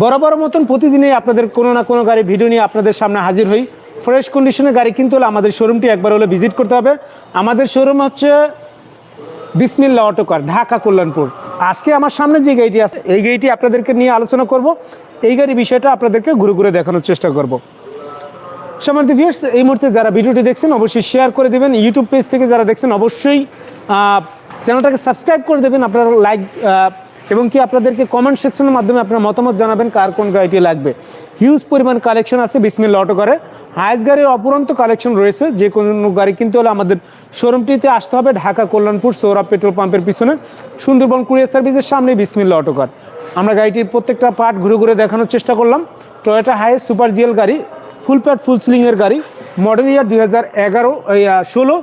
বরাবর মতন প্রতিদিনই আপনাদের কোনো না কোনো গাড়ি ভিডিও নিয়ে আপনাদের সামনে হাজির হই। ফ্রেশ কন্ডিশনে গাড়ি কিনতে হলে আমাদের শোরুমটি একবার হলে ভিজিট করতে হবে। আমাদের শোরুম হচ্ছে বিসমিল্লা অটোকার ঢাকা কল্যাণপুর। আজকে আমার সামনে যে গাড়িটি আছে, এই গাড়িটি আপনাদেরকে নিয়ে আলোচনা করব। এই গাড়ি বিষয়টা আপনাদেরকে ঘুরে ঘুরে দেখানোর চেষ্টা করব। সমান্ত ভিউয়ার্স এই মুহূর্তে যারা ভিডিওটি দেখছেন, অবশ্যই শেয়ার করে দেবেন। ইউটিউব পেজ থেকে যারা দেখছেন, অবশ্যই চ্যানেলটাকে সাবস্ক্রাইব করে দেবেন। আপনারা লাইক এবং কি আপনাদেরকে কমেন্ট সেকশনের মাধ্যমে আপনার মতামত জানাবেন কার কোন গাড়িটি লাগবে। হিউজ পরিমাণ কালেকশন আছে বিসমিল্লা অটো করে হায়েস্ট গাড়ির অপুরন্ত কালেকশন রয়েছে, যে কোনো গাড়ি কিনতে হলে আমাদের শোরুমটিতে আসতে হবে, ঢাকা কল্যাণপুর, সৌরভ পেট্রোল পাম্পের পিছনে। সুন্দরবন কুরিয়ার সার্ভিসের সামনে বিসমিল্লা অটোকার। আমরা গাড়িটির প্রত্যেকটা পার্ট ঘুরে ঘুরে দেখানোর চেষ্টা করলাম। টয়োটা হাইয়েস্ট সুপার জিএল গাড়ি ফুল প্যাড ফুল সিলিংয়ের গাড়ি। মডেল ইয়ার দুই হাজার এগারো ষোলো।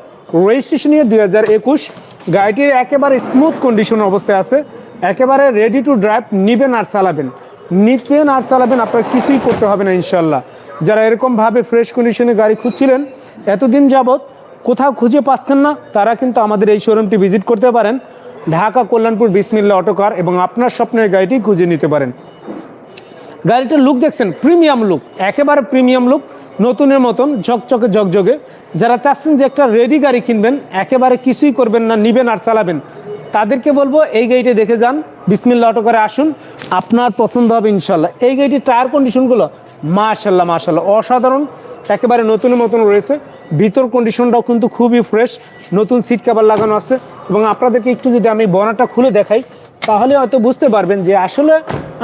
রেজিস্ট্রেশন ইয়ার দুই হাজার একুশ। গাড়িটির একেবারে স্মুথ কন্ডিশন অবস্থায় আছে। একেবারে রেডি টু ড্রাইভ নিবেন আর চালাবেন। নিবেন আর চালাবেন, আপনার কিছুই করতে হবে না ইনশাল্লাহ যারা এরকমভাবে ফ্রেশ কন্ডিশনে গাড়ি খুঁজছিলেন, এতদিন যাবৎ কোথাও খুঁজে পাচ্ছেন না, তারা কিন্তু আমাদের এই শোরুমটি ভিজিট করতে পারেন। ঢাকা, কল্যাণপুর বিসমিল্লা অটোকার এবং আপনার স্বপ্নের গাড়িটি খুঁজে নিতে পারেন। গাড়িটার লুক দেখছেন প্রিমিয়াম লুক একেবারে প্রিমিয়াম লুক নতুনের মতন, ঝকঝকে ঝকঝকে। যারা চাচ্ছেন যে একটা রেডি গাড়ি কিনবেন, একেবারে কিছুই করবেন না, নিবেন আর চালাবেন। তাদেরকে বলব, এই গাড়িটা দেখে যান। বিসমিল্লা অটো করে আসুন। আপনার পছন্দ হবে ইনশাল্লাহ। এই গাড়িটির টায়ার কন্ডিশনগুলো, মাশাল্লাহ মাশাল্লাহ, অসাধারণ। একেবারে নতুন মতন রয়েছে। ভিতর কন্ডিশনটাও কিন্তু খুবই ফ্রেশ। নতুন সিট কাভার লাগানো আছে। এবং আপনাদেরকে একটু যদি আমি বনাটা খুলে দেখাই, তাহলে হয়তো বুঝতে পারবেন যে আসলে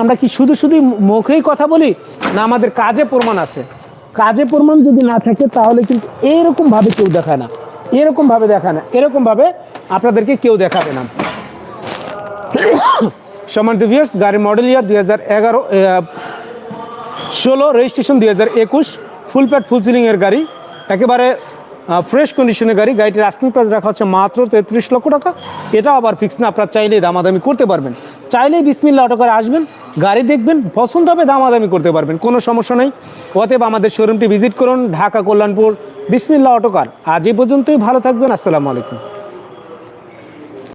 আমরা কি শুধু শুধু মুখেই কথা বলি, না আমাদের কাজে প্রমাণ আছে। কাজে প্রমাণ যদি না থাকে, তাহলে কিন্তু এইরকমভাবে কেউ দেখায় না। এরকমভাবে দেখা না। এরকমভাবে আপনাদেরকে কেউ দেখাবে না। সমান ডিভিয়ার্স গাড়ির মডেল ইয়ার দুই হাজার এগারো ষোলো রেজিস্ট্রেশন দুই হাজার একুশ ফুল প্যাট ফুল সিলিংয়ের গাড়ি। একেবারে ফ্রেশ কন্ডিশনের গাড়ি, গাড়িটির আস্কিং প্রাইস রাখা হচ্ছে মাত্র তেত্রিশ লক্ষ টাকা। এটা আবার ফিক্স না, আপনার চাইলেই দামাদামি করতে পারবেন। চাইলেই বিসমিল্লা অটো করে আসবেন, গাড়ি দেখবেন, পছন্দ হবে দামাদামি করতে পারবেন, কোনো সমস্যা নেই। অতএব আমাদের শোরুমটি ভিজিট করুন, ঢাকা, কল্যাণপুর, বিসমিল্লা অটোকার আজ এই পর্যন্তই, ভালো থাকবেন, আসসালামু আলাইকুম।